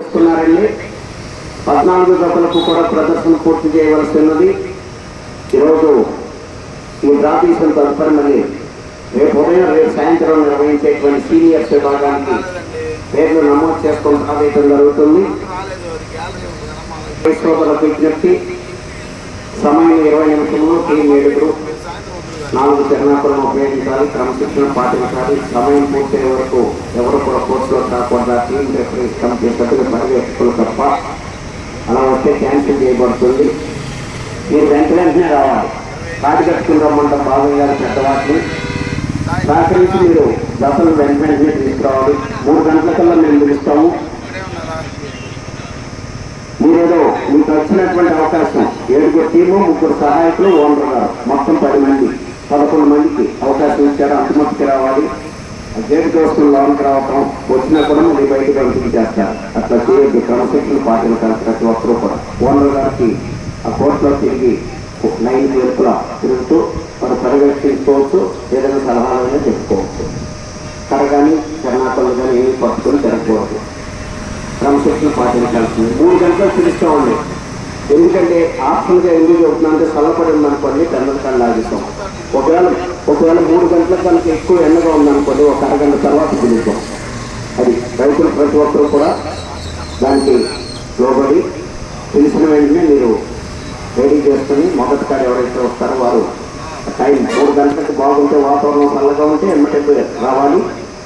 చేస్తున్నారండి పద్నాలుగు జతలకు కూడా ప్రదర్శన పూర్తి చేయవలసి ఉన్నది ఈరోజు ఈ డ్రా తీసిన తదుపరి రేపు ఉదయం రేపు సాయంత్రం నిర్వహించేటువంటి సీనియర్స్ విభాగానికి పేర్లు నమోదు చేసుకుని రావేయడం జరుగుతుంది. సోదరులకు విజ్ఞప్తి సమయం ఇరవై నిమిషంలో టీం ఏడుగురు. నాలుగు చిరునాకులను ఉపయోగించాలి క్రమశిక్షణ పాటించాలి సమయం పూర్తయ్యే వరకు ఎవరు కూడా కోర్సులో కాకుండా టీం రిఫరెన్స్ కమిటీ సభ్యులు తప్ప అలా వస్తే క్యాన్సిల్ చేయబడుతుంది. మీరు వెంట వెంటనే రావాలి. కాటికట్టుకుని రమ్మంటే బాబు గారు పెద్దవాటిని సహకరించి మీరు దశలు వెంట వెంటనే తీసుకురావాలి. మూడు గంటల కల్లా మేము పిలుస్తాము. మీరేదో మీకు వచ్చినటువంటి అవకాశం. ఏడుగురు టీము ముగ్గురు సహాయకులు ఓనర్ గారు. మొత్తం పది మంది. పదకొండు మందికి అవకాశం ఇచ్చారు అంతమందికి రావాలి. గేట్ గేటు లోనికి రావటం వచ్చినా కూడా మళ్ళీ బయట పంపిణీ చేస్తారు. అట్లా చేయొద్దు క్రమశిక్షణ పాటించాలి ప్రతి ఒక్కరూ కూడా. ఓనర్ గారికి ఆ కోర్టులో తిరిగి లైన్ వెలుపుల తిరుగుతూ వారు పర్యవేక్షించుకోవచ్చు ఏదైనా సలహాలైనా చెప్పుకోవచ్చు. కర కానీ కర్ణాటకలు కానీ ఏమి పట్టుకొని తిరగకూడదు. క్రమశిక్షణ పాటించాల్సింది. మూడు గంటలు పిలుస్తామండి ఎందుకంటే ఆప్షన్గా ఎందుకు చెబుతున్నానంటే చల్లపడి ఉందనుకోండి టెండర్ కన్నా లాగిస్తాం. ఒకవేళ ఒకవేళ మూడు గంటల కనుక ఎక్కువ ఎండగా ఉందనుకోండి ఒక అరగంట తర్వాత పిలుస్తాం అది రైతులు ప్రతి ఒక్కరు కూడా దానికి లోబడి తెలిసిన వెంటనే మీరు రెడీ చేసుకుని మొదటి కాడ ఎవరైతే వస్తారో వారు టైం మూడు గంటలకు బాగుంటే వాతావరణం చల్లగా ఉంటే ఎమ్మటే రావాలి.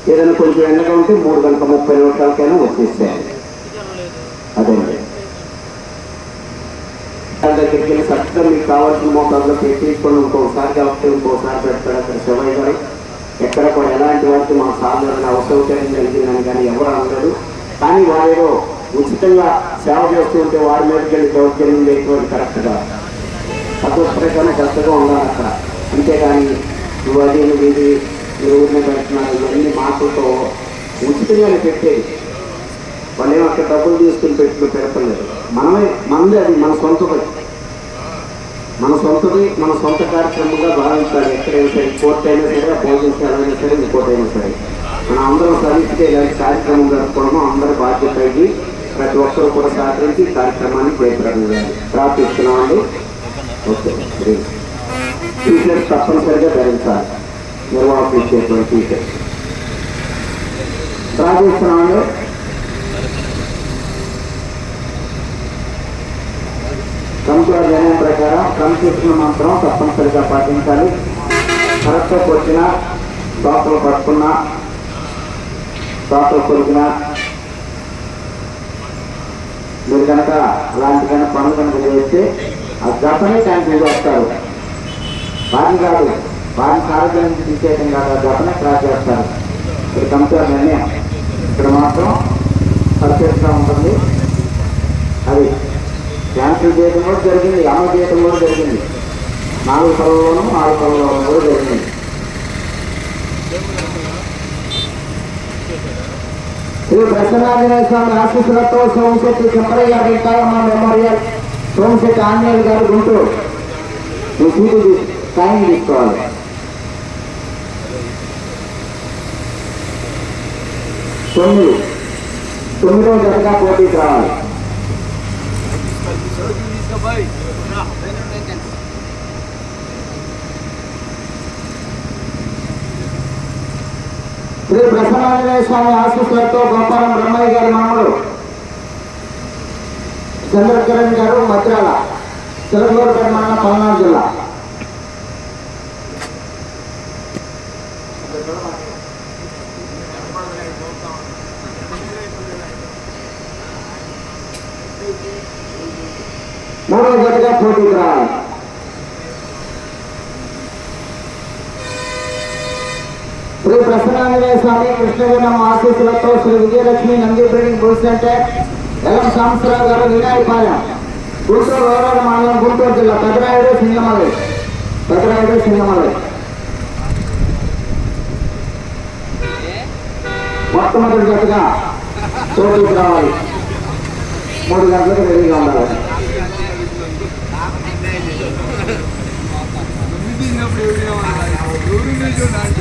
ఏదైనా కొంచెం ఎండగా ఉంటే మూడు గంటల ముప్పై నిమిషాలకైనా వచ్చేసేయాలి. అండి. దాని దగ్గరికి వెళ్ళి చక్కగా మీకు కావాల్సిన మోతాదులో పెట్టించుకొని ఇంకోసారి కాబట్టి ఇంకోసారి పెడతాడు అక్కడ శివయ్య గారు. ఎక్కడ కూడా ఎలాంటి వారికి మా సాధారణ అసౌకర్యం కలిగిందని కానీ ఎవరు అనలేదు. కానీ వారు ఉచితంగా సేవ చేస్తూ ఉంటే వారి మీదకి వెళ్ళి దౌర్జన్యం చేయటువంటి కరెక్ట్గా అదృష్టంగానే కరెక్ట్గా ఉండాలి అక్కడ. అంతేగాని నువ్వు అది నువ్వు ఇది నువ్వు ఊరిని పెడుతున్నావు ఇవన్నీ మాటలతో ఉచితంగానే పెట్టేది. వాళ్ళు ఏమో అక్కడ డబ్బులు తీసుకుని పెట్టుకుని పెడతలేదు మనమే మనది అది మన సొంతది. మన సొంతది మన సొంత కార్యక్రమంగా భావించాలి. ఎక్కడైనా సరే కోర్టు అయినా సరే భోజనశాలైనా సరే ఇంకోటైనా సరే. మనం అందరం సహిస్తే ఇలాంటి కార్యక్రమం జరుపుకోవడము అందరూ బాధ్యత అయ్యి ప్రతి ఒక్కరు కూడా సహకరించి కార్యక్రమాన్ని జయప్రదం చేయాలి ప్రార్థిస్తున్నామండి. ఓకే. టీచర్స్ తప్పనిసరిగా ధరించాలి. నిర్వాహకులు ఇచ్చేటువంటి టీచర్స్. ప్రార్థిస్తున్నామండి. కంపుల జనం ప్రకారం క్రమశిక్షణ మంత్రం తప్పనిసరిగా పాటించాలి. కరెక్ట్కి వచ్చిన తోటలు పట్టుకున్న తోటలు కొరికిన మీరు కనుక అలాంటి కనుక పనులు కనుక చేస్తే ఆ జపనే క్యాన్సిల్ చేస్తారు వారిని కాదు వారిని సారథ్యం తీసేయడం కాదు ఆ జపనే క్రాస్ చేస్తారు. ఇక్కడ కంపెనీ నిర్ణయం. ఇక్కడ మాత్రం పర్ఫెక్ట్గా ఉంటుంది. అది క్యాన్సిల్ చేయడం కూడా జరిగింది అమలు చేయడం కూడా జరిగింది నాలుగు పనుల్లోనూ ఆరు పనుల్లోనూ కూడా జరిగింది శ్రీ ప్రసన్నాంజనేయ స్వామి ఆశీస్సులతో సోమశెట్టి చెప్పరయ్య వెంకయ్యమ్మ మెమోరియల్ సోమశెట్టి ఆంజనేయులు గారు గుంటూరు. మీ సీటు తీసు- సైన్ తీసుకోవాలి. తొమ్మిది. తొమ్మిదో జతగా పోటీకి రావాలి. శ్రీ ప్రసన్నాంజనేయ స్వామి ఆశీస్సులతో గోపాలం బ్రహ్మయ్య గారి మామూలు చంద్రకిరణ్ గారు మద్రాల చిలకలూరుపేట మండలం పల్నాడు జిల్లా. మూడో జతగా పోటీకి రావాలి శ్రీ ప్రసన్నాంజనేయ స్వామి కృష్ణగుణం ఆశీస్సులతో శ్రీ విజయలక్ష్మి నంది బ్రీడింగ్ బుల్స్ అంటే ఎల్ఎం సాంబశివరావు గారు వినాయపాలెం గుంటూరు గౌరవ మండలం గుంటూరు జిల్లా పెద్దరాయుడు సింగమలై పెద్దరాయుడు సింగమలై మొట్టమొదటి గట్టుగా పోటీకి రావాలి మూడు గంటలకు రెడీగా ఉండాలి.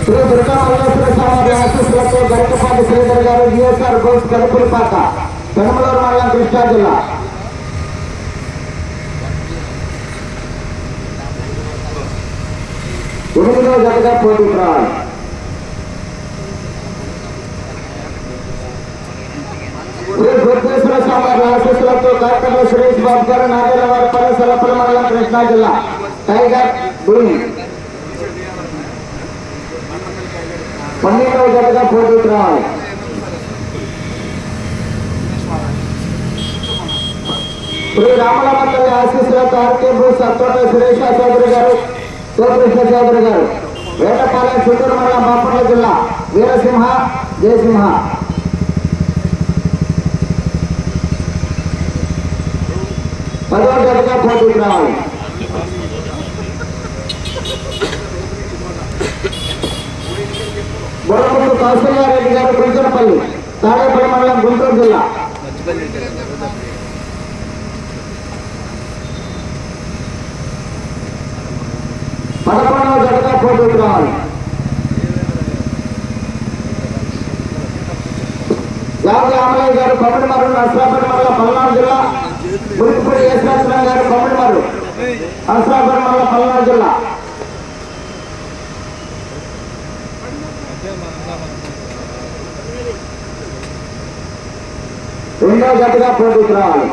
శ్రీ దుర్గా మల్లేశ్వర స్వామి ఆశీస్సులతో గరికపాటి శ్రీధర్ గారు జిఎస్ఆర్ గోల్స్ గడుపులపాక పెనమలూరు కృష్ణా జిల్లా ఎనిమిదవ జతగా పోటీకి రావాలి శ్రీ గుర్తేశ్వర స్వామి వారి ఆశీస్సులతో కార్యక్రమ సురేష్ బాబు గారు నాగేల వారి పల్లె సలపల మండలం కృష్ణా జిల్లా టైగర్ భూమి పన్నెండవ జతగా పోటీకి రావాలి శ్రీ రామలమ్మ తల్లి ఆశీస్సులతో ఆర్కే భూ సత్తోట సురేష చౌదరి గారు శివకృష్ణ చౌదరి గారు వేటపాలెం చిత్తూరు మండలం బాపట్ల జిల్లా వీరసింహ జయసింహ పదవ జతగా పోటీకి రావాలి బుర్రముట్టు కౌశల్యారెడ్డి గారు కుంచనపల్లి తాడేపల్లి మండలం గుంటూరు జిల్లా. పదకొండవ జతగా పోటీకి రావాలి యాభై అమలయ్య గారు కొమ్మడిమరు నర్సాపేట మండలం పల్నాడు జిల్లా మురికిపూడి యేసురాజరావు గారు కొమ్మడిమరు నర్సాపేట మండలం పల్నాడు జిల్లా. రెండో జట్టుగా పోటీకి రావాలి.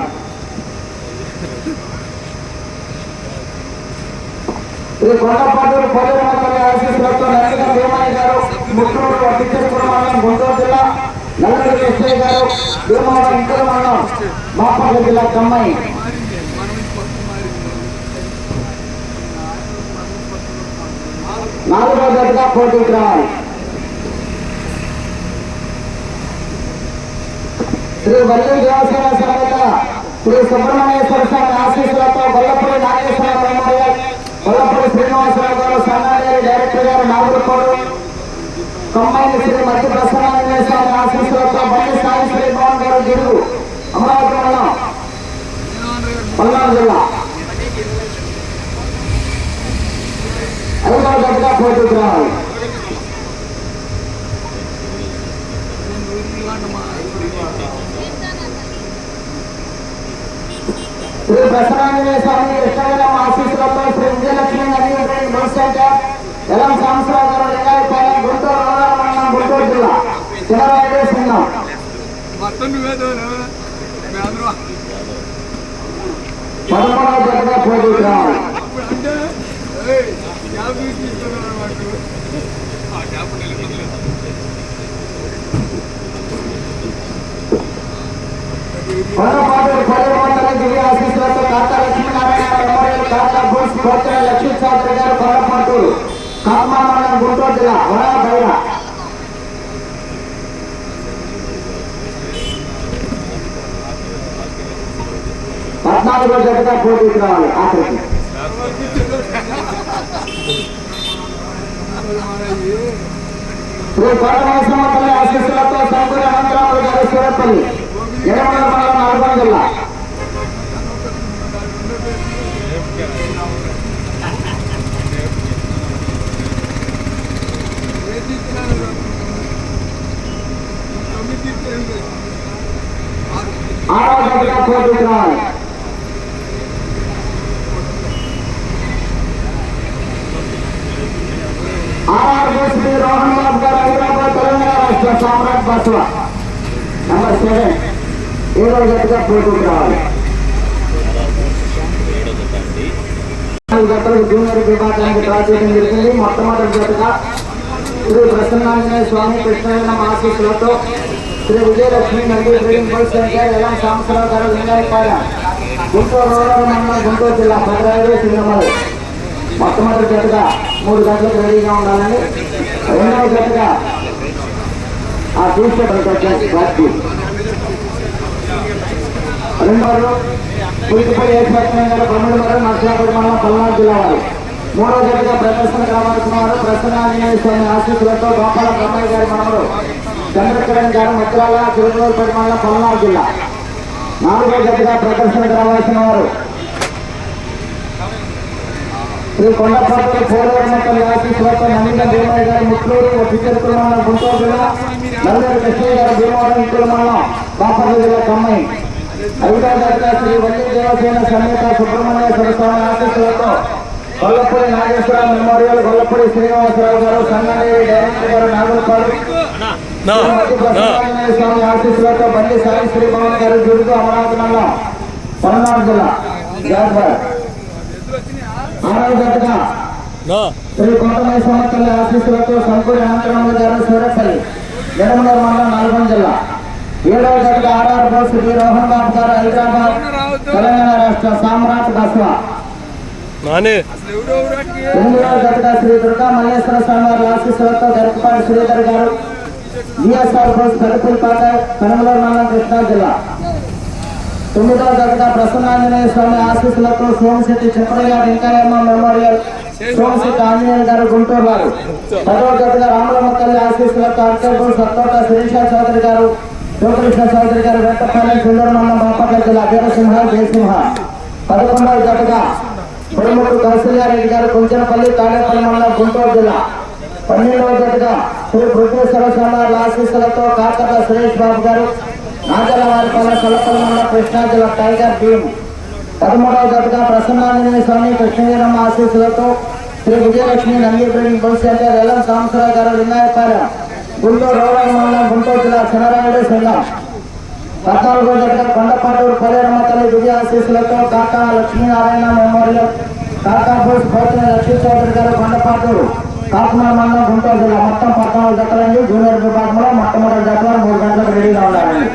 శ్రీ కొండపాటూరు పోలేరమ్మతల్లి ఆశీస్సులతో నర్సిక భీమయ్య గారు ముట్టూరు వడ్డిచేశ్వర మండలం గుంటూరు జిల్లా నల్లూరు కృష్ణయ్య గారు భీమవరం ఇంకూరు మండలం బాపట్ల జిల్లా కమ్మాయి నాలుగో జతగా పోటీకి రావాలి శ్రీ వల్లి దేవసేన సమేత శ్రీ సుబ్రహ్మణ్యేశ్వర స్వామి ఆశీస్సులతో గొల్లపూడి నాగేశ్వర బ్రహ్మయ్య గొల్లపూడి శ్రీనివాసరావు గారు సన్నాదేవి డైరెక్టర్ గారు నాగులపూడి కమ్మాయి శ్రీ మధ్య ప్రసన్నాంజనేయ స్వామి ఆశీస్సులతో బండి సాయి శ్రీ భవన్ గారు అమరావతి మండలం పల్నాడు జిల్లా. ఐదవ గంటగా పోటీకి రావాలి శ్రీ ప్రసన్నాంజనేయ స్వామి కృష్ణగలం ఆశీస్సులతో శ్రీ విజయలక్ష్మి నది మున్సిపల్ ఎలం సాంసరావు గారు గుంటూరు గుంటూరు జిల్లా. చిన్నరాయుడు మొత్తం నువ్వేదో అందరూ పదమూడవ జతగా పోటీకి రావాలి అప్పుడు అంటే ఏయ్, క్యాబ్ తీసుకున్నారు మాకు ఆ క్యాబ్ నిలబడలేదు కొండపాటూరు పల్లెమండలం దివ్య ఆశీస్సులతో కాకా లక్ష్మీనారాయణ మెమోరియల్ కాకా బోస్ కోచర లక్ష్మీ చౌదరి గారు కొండపాటూరు కాకమా మండలం గుంటూరు జిల్లా వడా బైరా పద్నాలుగో జతగా పోటీకి రావాలి ఆఖరికి శ్రీ కోటమేశ్వర తల్లి ఆశీస్సులతో సంపూర్ణ అనంతరాములు గారు సూరత్పల్లి ఎడమల మండలం నల్గొండ జిల్లా తొమ్మిది తీసుకెళ్ళి ఆరో జతగా పోటీకి రావాలి ఆర్ఆర్ శ్రీ రోహన్ బాబు గారు హైదరాబాద్ తెలంగాణ సామ్రాట్ బస్వ. నెంబర్ సెవెన్ ఏడో జతగా పోటీకి రావాలి? నాలుగు జూనియర్ విభాగానికి డ్రా చేయడం జరిగింది. మొట్టమొదటి జట్టుగా శ్రీ ప్రసన్నాంజనేయ స్వామి కృష్ణవేణం ఆశీస్సులతో శ్రీ విజయలక్ష్మి నది ట్రేడింగ్ బస్ సెంటర్ ఎలా సాంబశివరావు గారు లింగాయపాడ గుంటూరు రూరల్ మండలం గుంటూరు జిల్లా భద్రాయుడు సింగమలు మొట్టమొదటి జట్టుగా మూడు గంటలకు రెడీగా ఉండాలని రెండవ జట్టుగా ఆ తీసుకెళ్ళి రెండవ పులికిపల్లి ఏర్పడిన గారు బొమ్మడి వారు నర్సాపూర్ మండలం పల్నాడు జిల్లా వారు. మూడో జతగా ప్రదర్శన కావాల్సిన వారు ప్రసన్నాంజనేయ స్వామి ఆశీస్సులతో గోపాల బ్రహ్మయ్య గారి మనవరు చంద్రకిరణ్ గారు ముద్రాల తిరుమలపేట మండలం పల్నాడు జిల్లా. నాలుగో జతగా ప్రదర్శన కావాల్సిన వారు శ్రీ కొండపాటి పోలవరమతల్లి ఆశీస్సులతో నవీన భీమయ్య గారి ముట్లూరు గుంటూరు జిల్లా. నల్లూరు కృష్ణయ్య గారు భీమవరం ఇంకుల మండలం బాపట్ల జిల్లా కమ్మాయి ఐదవ దశ శ్రీ వల్లి దేవసేన సమేత సుబ్రహ్మణ్యేశ్వర స్వామి ఆశీస్సులతో గొల్లపూడి నాగేశ్వర మెమోరియల్ గొల్లపూడి శ్రీనివాసరావు గారు సంగానేరి డైరెక్టర్ గారు నాగులపాడు స్వామి ఆశీస్సులతో బండి సాయి శ్రీభవన్ గారు జుడుకు అమరావతి మండలం పల్నాడు జిల్లా జాఫర్ ఆరవ దశగా శ్రీ సమర్థుల ఆశీస్సులతో సంపూర్ణ అనంతరాములు గారు సూరపల్లి నిడమలూరు మండలం నల్గొండ జిల్లా ఏడవ జట్టు ఆర్ఆర్ బోస్ శ్రీ రోహన్ బాబు గారు హైదరాబాద్ తెలంగాణ రాష్ట్ర సామ్రాట్ బస్వా. ఎనిమిదవ జట్టుగా శ్రీ దుర్గా మల్లేశ్వర స్వామి వారి ఆశీస్సులతో గరికపాటి శ్రీధర్ గారు విఎస్ఆర్ బోస్ పెదపుల్పాట పెనమలూరు మండలం కృష్ణా జిల్లా. తొమ్మిదవ జట్టుగా ప్రసన్నాంజనేయ స్వామి ఆశీస్సులతో సోమశెట్టి చెప్పరయ్య వెంకయ్యమ్మ మెమోరియల్ సోమశెట్టి ఆంజనేయ గారు గుంటూరు వారు. పదవ జట్టుగా రామలమ్మ తల్లి ఆశీస్సులతో అర్కర్పూర్ సత్తోట శిరీష చౌదరి గారు శివకృష్ణ చౌదరి గారు వెంటపల్లి సుందరమన్న బాపట్ల జిల్లా వీరసింహ జయసింహ. పదకొండవ జట్టుగా పురముడు కౌశల్యారెడ్డి గారు కుంచనపల్లి తాడేపల్లి మండలం గుంటూరు జిల్లా. పన్నెండవ జట్టుగా శ్రీ బృహేశ్వర స్వామి ఆశీస్సులతో కాకర్ల సురేష్ బాబు గారు నాగల సలపల్లి మండలం కృష్ణా జిల్లా టైగర్ టీం పదమూడవ జట్టుగా ప్రసన్నాంజనేయ స్వామి కృష్ణవీరమ్మ ఆశీస్సులతో Sri Vijayalakshmi Nandi bus centre LM Sambasivarao గారు వినాయకపాలెం గుంటూరు రౌరాయి మండలం గుంటూరు జిల్లా శనరాయుడు సంఘం పద్నాలుగో జట్టుగా కొండపాటూరు పలేరమ్మ తల్లి విజయ ఆశీస్సులతో కాకా లక్ష్మీనారాయణ మెమోరియల్ కాకా బోస్ భౌతిక లక్ష్మీ చౌదరి గారు కొండపాటూరు కాకినాడ మండలం గుంటూరు జిల్లా మొత్తం పద్నాలుగు జతలండి జూనియర్ విభాగంలో మొట్టమొదటి జతలో మూడు గంటలకు రెడీగా ఉన్నారండి